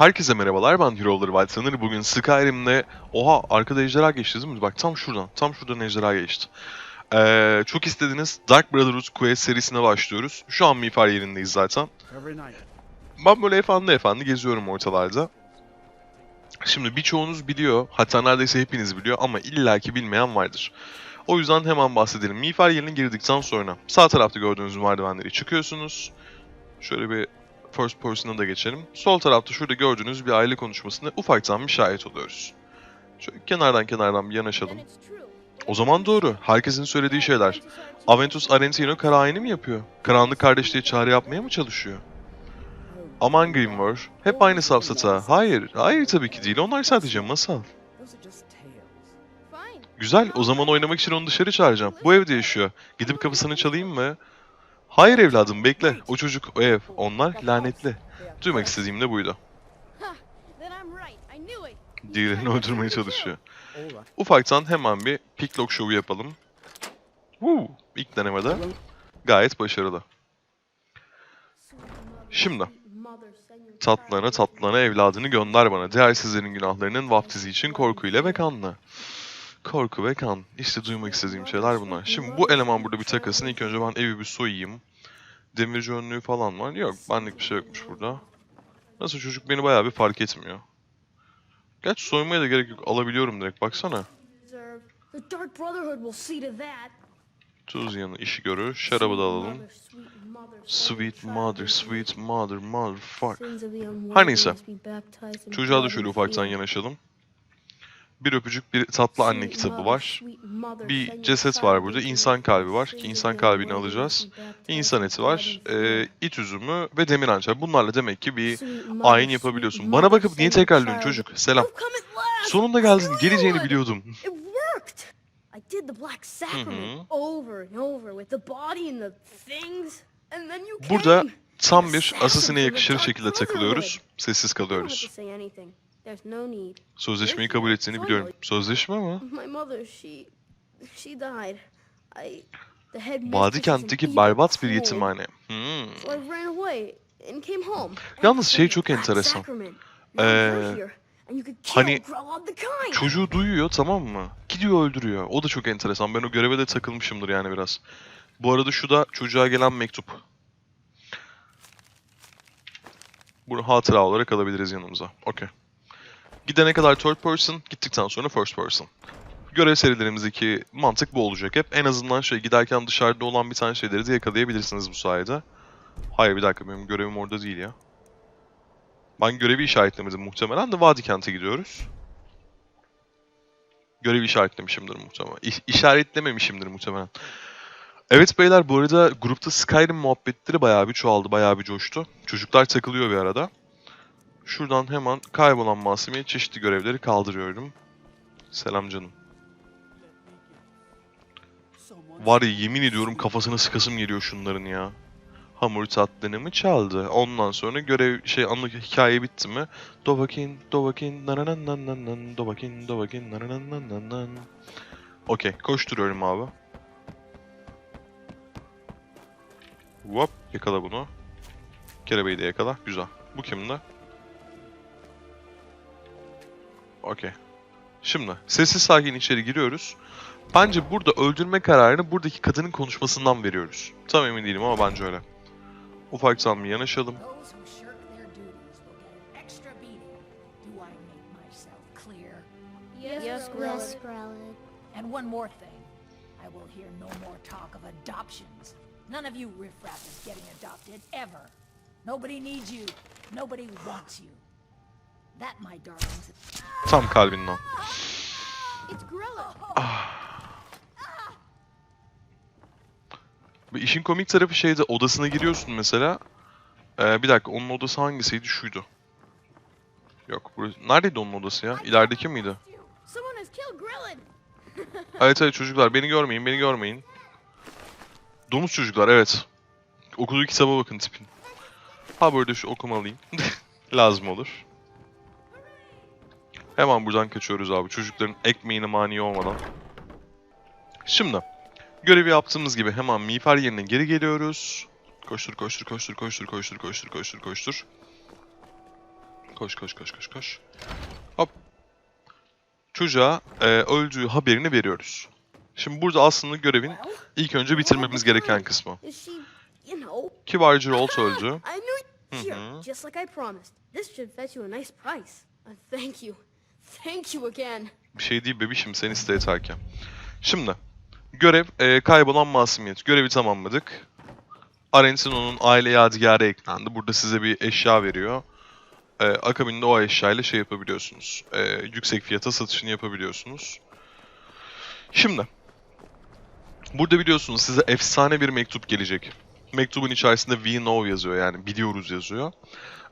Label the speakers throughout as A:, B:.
A: Herkese merhabalar ben Hero'ları White Bugün Skyrim'de... Oha arkada ejderha geçti değil mi? Bak tam şuradan. Tam şuradan ejderha geçti. Ee, çok istediğiniz Dark Brotherhood Quest serisine başlıyoruz. Şu an Miğfer yerindeyiz zaten. Ben böyle efendi efendi geziyorum ortalarda. Şimdi birçoğunuz biliyor, hatta neredeyse hepiniz biliyor ama illaki bilmeyen vardır. O yüzden hemen bahsedelim. Miğfer yerine girdikten sonra sağ tarafta gördüğünüz merdivenleri çıkıyorsunuz. Şöyle bir first person'a da geçelim. Sol tarafta şurada gördüğünüz bir aile konuşmasında ufaktan bir şahit oluyoruz. Şöyle kenardan kenardan bir yanaşalım. O zaman doğru. Herkesin söylediği şeyler. Aventus Arentino kara mi yapıyor? Karanlık kardeşliğe çağrı yapmaya mı çalışıyor? Aman Grimoire, hep aynı safsata. Hayır, hayır tabii ki değil. Onlar sadece masal. Güzel, o zaman oynamak için onu dışarı çağıracağım. Bu evde yaşıyor. Gidip kapısını çalayım mı? Hayır evladım, bekle. O çocuk, o ev. Onlar lanetli. Duymak istediğim de buydu. Diğerini öldürmeye çalışıyor. Ufaktan hemen bir picklock şovu yapalım. Woo! İlk denemede gayet başarılı. Şimdi, Tatlılarına tatlılarına evladını gönder bana. Değersizlerin günahlarının vaftizi için korkuyla ve kanla. Korku ve kan. İşte duymak istediğim şeyler bunlar. Şimdi bu eleman burada bir takasın. İlk önce ben evi bir soyayım. Demirci önlüğü falan var. Yok benlik bir şey yokmuş burada. Nasıl çocuk beni bayağı bir fark etmiyor. Gerçi soymaya da gerek yok. Alabiliyorum direkt. Baksana. Tuz yanı işi görür. Şarabı da alalım. Sweet mother, sweet mother, motherfuck. Her neyse. Çocuğa da şöyle ufaktan yanaşalım. Bir öpücük, bir tatlı anne kitabı var. Bir ceset var burada. İnsan kalbi var ki insan kalbini alacağız. İnsan eti var. Ee, it üzümü ve demir hançer. Bunlarla demek ki bir ayin yapabiliyorsun. Bana bakıp niye tekrarlıyorsun çocuk? Selam. Sonunda geldin. Geleceğini biliyordum.
B: It worked. I did the Black Sacrament over and over with the body and the things, and then you came.
A: Burada tam bir asasine yakışır şekilde takılıyoruz. Sessiz kalıyoruz.
B: There's no need.
A: Sözleşmeyi kabul ettiğini biliyorum. Sözleşme mi?
B: My mother, she, she died. I, the head
A: Vadi kentteki berbat bir yetimhane. Hmm.
B: So I ran away and came home.
A: Yalnız şey çok enteresan. Ee, hani. Çocuğu duyuyor tamam mı? Gidiyor öldürüyor. O da çok enteresan. Ben o göreve de takılmışımdır yani biraz. Bu arada şu da çocuğa gelen mektup. Bunu hatıra olarak alabiliriz yanımıza. Okey. Gidene kadar third person, gittikten sonra first person. Görev serilerimizdeki mantık bu olacak hep. En azından şey giderken dışarıda olan bir tane şeyleri de yakalayabilirsiniz bu sayede. Hayır bir dakika benim görevim orada değil ya. Ben görevi işaretlemedim muhtemelen de Vadi kente gidiyoruz. Görevi işaretlemişimdir muhtemelen. İ- işaretlememişimdir muhtemelen. Evet beyler bu arada grupta Skyrim muhabbetleri bayağı bir çoğaldı, bayağı bir coştu. Çocuklar takılıyor bir arada. Şuradan hemen kaybolan Masum'e çeşitli görevleri kaldırıyorum. Selam canım. Var ya yemin ediyorum kafasına sıkasım geliyor şunların ya. Hamur tatlını mı çaldı? Ondan sonra görev şey anı hikaye bitti mi? Dovakin, dovakin, nananananan, dovakin, dovakin, nananananan. Okey, koşturuyorum abi. Hop, yakala bunu. Kelebeği de yakala, güzel. Bu kimde? Okey. Şimdi, sessiz sakin içeri giriyoruz. Bence burada öldürme kararını buradaki kadının konuşmasından veriyoruz. Tam emin değilim ama bence öyle. Ufaktan bir yanaşalım.
C: And one more thing. I will hear no more talk of adoptions. None of you riffraff is getting adopted, ever. Nobody needs you. Nobody wants you.
A: Tam.
B: It's Grella.
A: Ve işin komik tarafı şeyde odasına giriyorsun mesela. Ee, bir dakika onun odası hangisiydi? Şuydu. Yok. Burası... Neredeydi onun odası ya? İlerideki miydi? Evet evet çocuklar beni görmeyin beni görmeyin. Domuz çocuklar evet. Okuduğu kitaba bakın tipin. Ha böyle şu okumalıyım. Lazım olur. Hemen buradan kaçıyoruz abi çocukların ekmeğine mani olmadan. Şimdi görevi yaptığımız gibi hemen miğfer yerine geri geliyoruz. Koştur koştur koştur koştur koştur koştur koştur koştur. Koş koş koş koş koş. Hop. Çocuğa e, öldüğü haberini veriyoruz. Şimdi burada aslında görevin ilk önce bitirmemiz gereken kısmı. Kibarcı Rolt öldü.
B: I knew. Thank you. Again.
A: Bir şey değil bebişim sen iste yeterken. Şimdi görev e, kaybolan masumiyet. Görevi tamamladık. Arentino'nun aile yadigarı eklendi. Burada size bir eşya veriyor. E, akabinde o eşyayla şey yapabiliyorsunuz. E, yüksek fiyata satışını yapabiliyorsunuz. Şimdi burada biliyorsunuz size efsane bir mektup gelecek. Mektubun içerisinde We know yazıyor yani biliyoruz yazıyor.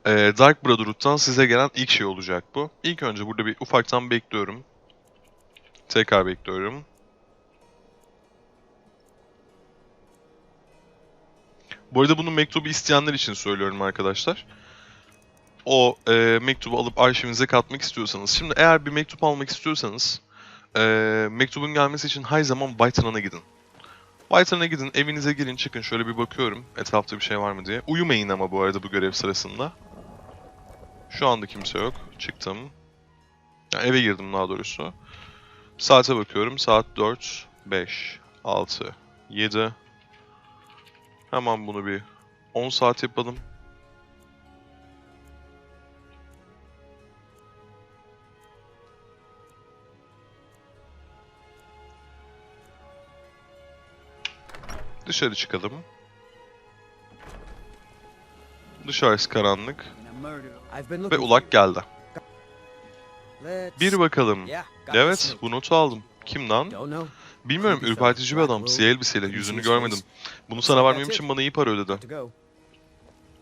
A: E, Dark Brotherhood'dan size gelen ilk şey olacak bu. İlk önce burada bir ufaktan bekliyorum. Tekrar bekliyorum. Bu arada bunu mektubu isteyenler için söylüyorum arkadaşlar. O e, mektubu alıp arşivinize katmak istiyorsanız. Şimdi eğer bir mektup almak istiyorsanız e, mektubun gelmesi için her zaman Whiterun'a gidin. Whiterun'a gidin, evinize girin, çıkın. Şöyle bir bakıyorum etrafta bir şey var mı diye. Uyumayın ama bu arada bu görev sırasında. Şu anda kimse yok. Çıktım. Yani eve girdim daha doğrusu. Saate bakıyorum. Saat 4, 5, 6, 7. Hemen bunu bir 10 saat yapalım. Dışarı çıkalım. Dışarısı karanlık ve ulak geldi. Bir bakalım. Evet, bu notu aldım. Kimden? Bilmiyorum, ürpertici bir adam. Siyah elbiseyle, yüzünü görmedim. Bunu sana vermem için bana iyi para ödedi.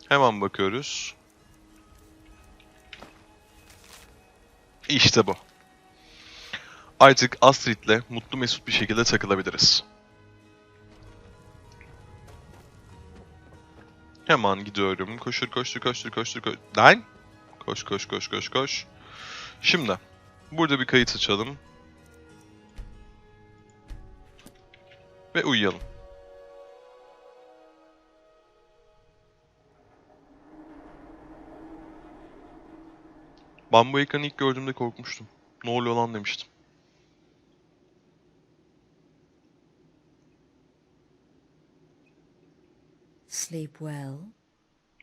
A: Hemen bakıyoruz. İşte bu. Artık Astrid'le mutlu mesut bir şekilde takılabiliriz. Hemen gidiyorum. Koşur koştur koştur koştur koştur. Lan! Koş koş koş koş koş. Şimdi burada bir kayıt açalım. Ve uyuyalım. Ben bu ekranı ilk gördüğümde korkmuştum. Ne oluyor lan demiştim.
D: Sleep well.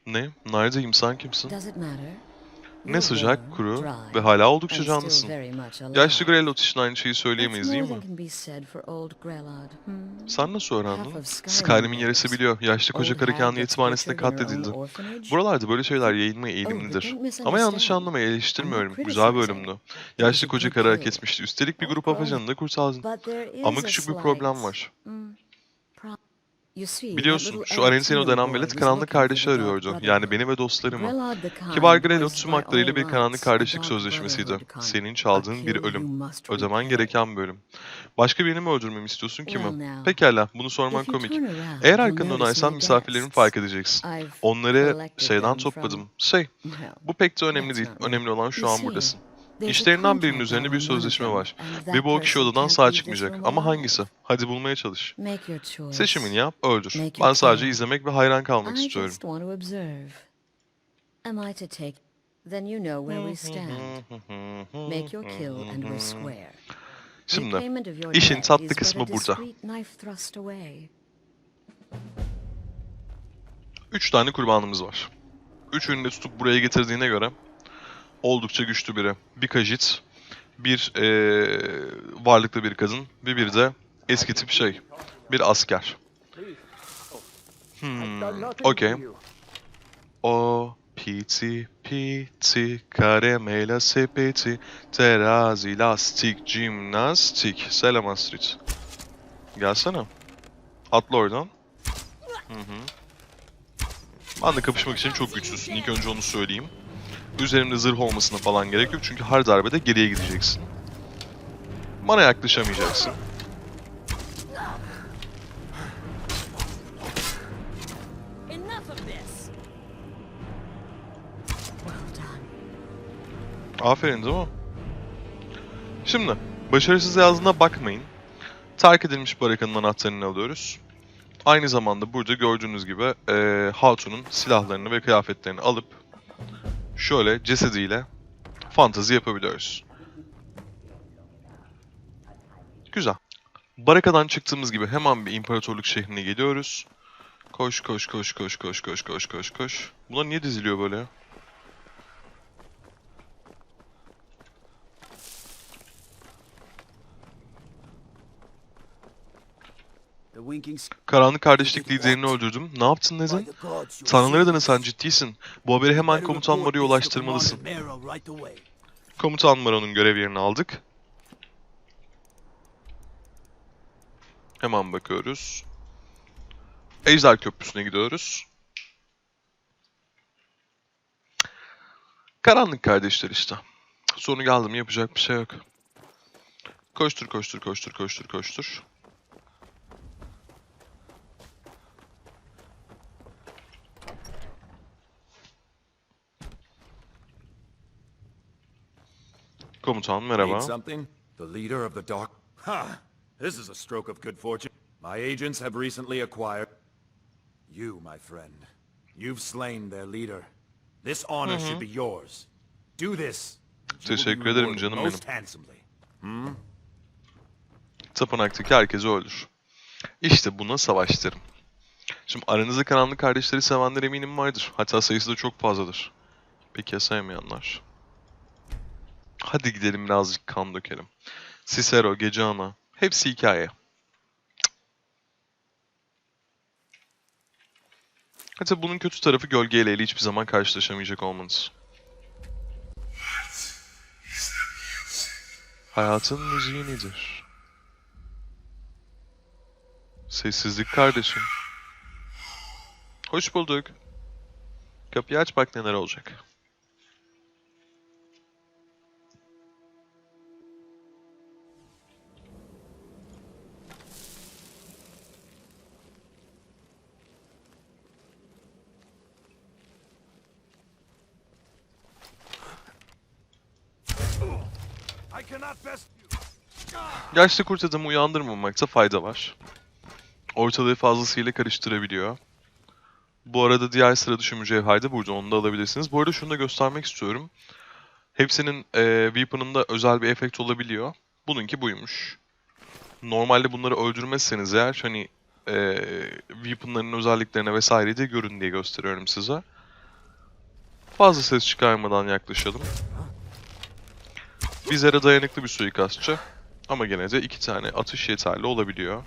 A: Ne? Neredeyim? Sen kimsin?
D: Does it matter?
A: Ne sıcak, kuru ve hala oldukça canlısın. Yaşlı Grelot için aynı şeyi söyleyemeyiz değil mi?
D: Hmm?
A: Sen nasıl öğrendin? Skyrim'in yarısı biliyor. Yaşlı koca karı kendi yetimhanesinde katledildi. Buralarda böyle şeyler yayılmaya
D: Oh,
A: eğilimlidir. Ama yanlış
D: misunderstand.
A: anlama
D: I'm
A: eleştirmiyorum. Güzel bir
D: criticizing.
A: ölümdü.
D: It
A: Yaşlı koca karı hak etmişti. Üstelik bir
D: Oh,
A: grup
D: well.
A: afacanını da kurtardın. Ama küçük bir problem var.
D: hmm, pro- You see, that
A: Biliyorsun şu Arensino
D: Arentino
A: denen velet karanlık kardeşi arıyordu. Yani beni ve dostlarımı. Kibar Grelot
D: was
A: tüm haklarıyla bir karanlık kardeşlik sözleşmesiydi. Senin çaldığın bir ölüm. Ödemen gereken bölüm. Başka birini mi öldürmemi istiyorsun kimi? Pekala, bunu sorman komik. Eğer arkanı dönersen misafirlerimi fark edeceksin. Onları şeyden topladım. Şey, bu pek de önemli değil. Önemli olan şu an buradasın. İşlerinden birinin üzerine bir sözleşme var. Ve bu o kişi odadan sağ çıkmayacak. Ama hangisi? Hadi bulmaya çalış. Seçimini yap, öldür. Ben sadece izlemek ve hayran kalmak istiyorum. Şimdi, işin tatlı kısmı burada. Üç tane kurbanımız var. Üçünü de tutup buraya getirdiğine göre oldukça güçlü biri. Bir kajit, bir eee, varlıklı bir kadın ve bir de eski tip şey, bir asker. Hmm, okey. O piti piti karamela sepeti terazi lastik jimnastik. Selam Astrid. Gelsene. Atla oradan. Hı hı. Ben de kapışmak için çok güçsüzsün. İlk önce onu söyleyeyim. Üzerimde zırh olmasına falan gerek yok çünkü her darbede geriye gideceksin. Bana yaklaşamayacaksın. Aferin değil mi? Şimdi, başarısız yazdığına bakmayın. Terk edilmiş barakanın anahtarını alıyoruz. Aynı zamanda burada gördüğünüz gibi eee, Hatun'un silahlarını ve kıyafetlerini alıp şöyle cesediyle fantazi yapabiliyoruz. Güzel. Barakadan çıktığımız gibi hemen bir imparatorluk şehrine geliyoruz. Koş koş koş koş koş koş koş koş koş. Bunlar niye diziliyor böyle ya? Karanlık kardeşlik liderini öldürdüm. Ne yaptın
E: you
A: Tanrılara da sen ciddisin. Bu haberi hemen komutan Maro'ya ulaştırmalısın. Komutan Maro'nun görev yerini aldık. Hemen bakıyoruz. Ejder Köprüsü'ne gidiyoruz. Karanlık kardeşler işte. Sonu geldi mi yapacak bir şey yok. Koştur koştur koştur koştur koştur. Komutan merhaba.
F: Need something? The leader of the dark... Ha! This is a stroke of good fortune. My agents have recently acquired... You, my friend. You've slain their leader. This honor should be yours. Do this.
A: Teşekkür ederim canım
F: most
A: benim.
F: handsomely.
A: tapınaktaki herkesi öldür. İşte buna savaş derim. Şimdi aranızda karanlık kardeşleri sevenler eminim vardır. Hatta sayısı da çok fazladır. Peki ya sevmeyenler? Hadi gidelim birazcık kan dökelim. Cicero, Gece Ana. Hepsi hikaye. Hatta bunun kötü tarafı Gölge ile hiçbir zaman karşılaşamayacak olmanız. Hayatın müziği nedir? Sessizlik kardeşim. Hoş bulduk. Kapıyı aç bak neler olacak. Yaşlı kurt adamı uyandırmamakta fayda var. Ortalığı fazlasıyla karıştırabiliyor. Bu arada diğer sıra dışı mücevher de burada onu da alabilirsiniz. Bu arada şunu da göstermek istiyorum. Hepsinin e, weapon'ında özel bir efekt olabiliyor. Bununki buymuş. Normalde bunları öldürmezseniz eğer hani e, weapon'ların özelliklerine vesaire de görün diye gösteriyorum size. Fazla ses çıkarmadan yaklaşalım. Bizlere dayanıklı bir suikastçı. Ama gene de iki tane atış yeterli olabiliyor.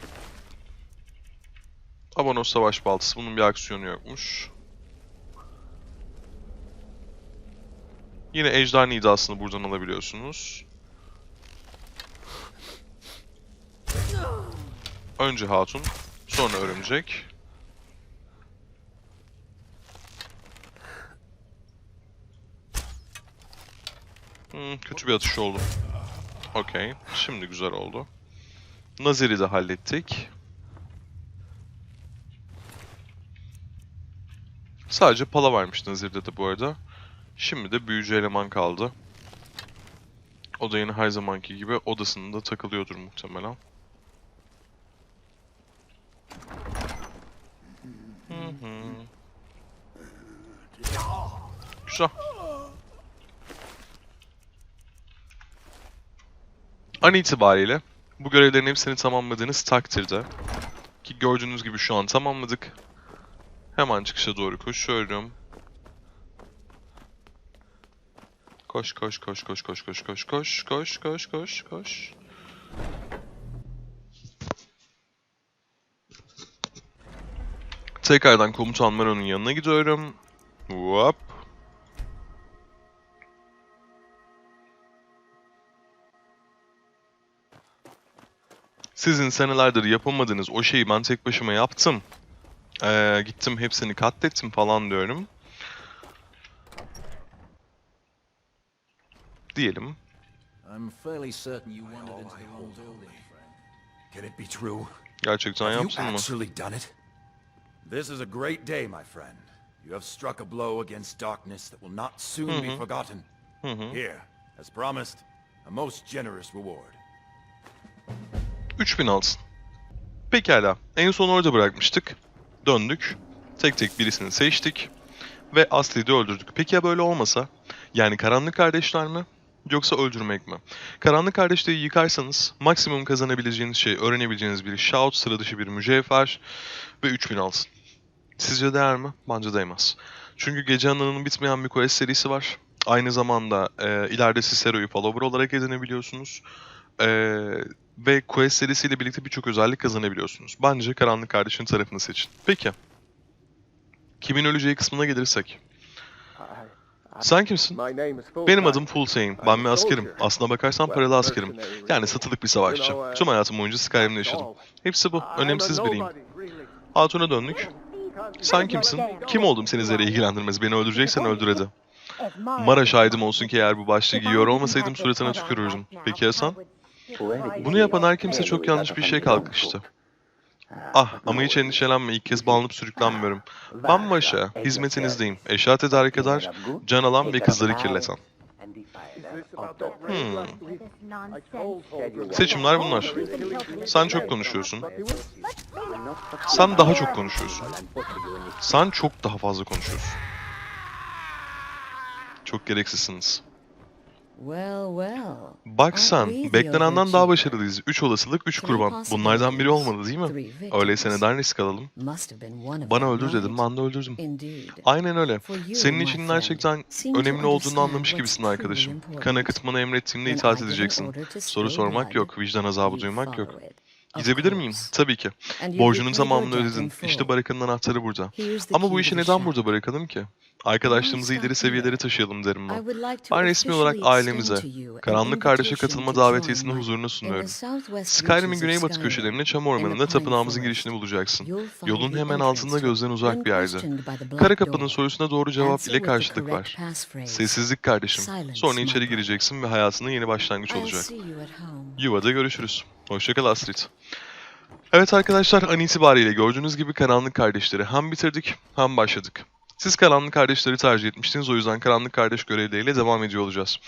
A: Avanos Savaş Baltası bunun bir aksiyonu yokmuş. Yine Ejder Nidasını buradan alabiliyorsunuz. Önce Hatun, sonra Örümcek. Hmm, kötü bir atış oldu. Okey. Şimdi güzel oldu. Nazir'i de hallettik. Sadece pala varmış Nazir'de de bu arada. Şimdi de büyücü eleman kaldı. O da yine her zamanki gibi odasında takılıyordur muhtemelen. Hı hı. Güzel. An itibariyle bu görevlerin hepsini tamamladığınız takdirde ki gördüğünüz gibi şu an tamamladık. Hemen çıkışa doğru koşuyorum. Koş koş koş koş koş koş koş koş koş koş koş koş. Tekrardan komutan Meron'un yanına gidiyorum. Hop. Sizin senelerdir yapamadığınız o şeyi ben tek başıma yaptım. Ee, gittim hepsini katlettim falan diyorum. Diyelim. Gerçekten yapsın mı?
F: This is a great day, my friend. You have struck a blow against darkness that will not soon be forgotten. Here, as promised, a most generous reward.
A: 3000 alsın. Pekala. En son orada bırakmıştık. Döndük. Tek tek birisini seçtik. Ve Asli'yi de öldürdük. Peki ya böyle olmasa? Yani karanlık kardeşler mi? Yoksa öldürmek mi? Karanlık kardeşleri yıkarsanız maksimum kazanabileceğiniz şey, öğrenebileceğiniz bir shout, sıra dışı bir mücevher ve 3000 altın. Sizce değer mi? Bence değmez. Çünkü Gece Anı'nın bitmeyen bir quest serisi var. Aynı zamanda e, ileride Cicero'yu follower olarak edinebiliyorsunuz. E, ve quest serisiyle birlikte birçok özellik kazanabiliyorsunuz. Bence Karanlık Kardeş'in tarafını seçin. Peki. Kimin öleceği kısmına gelirsek. Sen kimsin? Benim adım Fulsain. Ben bir askerim. Aslına bakarsan paralı askerim. Yani satılık bir savaşçı. Tüm hayatım boyunca Skyrim'de yaşadım. Hepsi bu. Önemsiz biriyim. Hatun'a döndük. Sen kimsin? Kim oldum seni zerre ilgilendirmez. Beni öldüreceksen öldür hadi. Mara şahidim olsun ki eğer bu başlığı giyiyor olmasaydım suratına tükürürdüm. Peki ya sen? Bunu yapan her kimse çok yanlış bir şey kalkıştı. Ah ama hiç endişelenme ilk kez bağlanıp sürüklenmiyorum. Ben başa, hizmetinizdeyim. Eşya tedarik eder, can alan ve kızları kirleten. Hmm. Seçimler bunlar. Sen çok konuşuyorsun. Sen daha çok konuşuyorsun. Sen çok daha fazla konuşuyorsun. Çok gereksizsiniz.
D: Well, well.
A: Bak sen, beklenenden daha başarılıyız. 3 olasılık, 3 kurban. Bunlardan biri olmalı değil mi? Öyleyse neden risk alalım? Bana öldür dedim, ben de öldürdüm. Aynen öyle. Senin için gerçekten önemli olduğunu anlamış gibisin arkadaşım. Kan akıtmanı emrettiğimde itaat edeceksin. Soru sormak yok, vicdan azabı duymak yok. Gidebilir miyim? Tabii ki. Borcunun
D: in
A: ödedin. İşte barakanın anahtarı burada. Ama bu işi neden burada bırakalım ki? Arkadaşlığımızı ileri seviyelere taşıyalım derim ben. Ben resmi olarak ailemize, Karanlık Kardeş'e katılma davetiyesini huzuruna sunuyorum. Skyrim'in güneybatı köşelerinde çam ormanında tapınağımızın girişini bulacaksın. Yolun hemen altında gözden uzak bir yerde. Kara kapının sorusuna doğru cevap ile karşılık var. Sessizlik kardeşim. Sonra içeri gireceksin ve hayatının yeni başlangıç olacak. Yuva'da görüşürüz. Hoşçakal Astrid. Evet arkadaşlar an itibariyle gördüğünüz gibi Karanlık Kardeşleri hem bitirdik hem başladık. Siz Karanlık Kardeşleri tercih etmiştiniz o yüzden Karanlık Kardeş görevleriyle devam ediyor olacağız.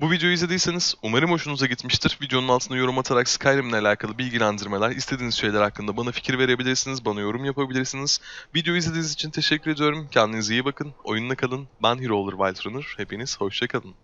A: Bu videoyu izlediyseniz umarım hoşunuza gitmiştir. Videonun altına yorum atarak Skyrim'le alakalı bilgilendirmeler, istediğiniz şeyler hakkında bana fikir verebilirsiniz, bana yorum yapabilirsiniz. Videoyu izlediğiniz için teşekkür ediyorum. Kendinize iyi bakın, oyunla kalın. Ben Hero Olur Wild. Hepiniz hoşçakalın.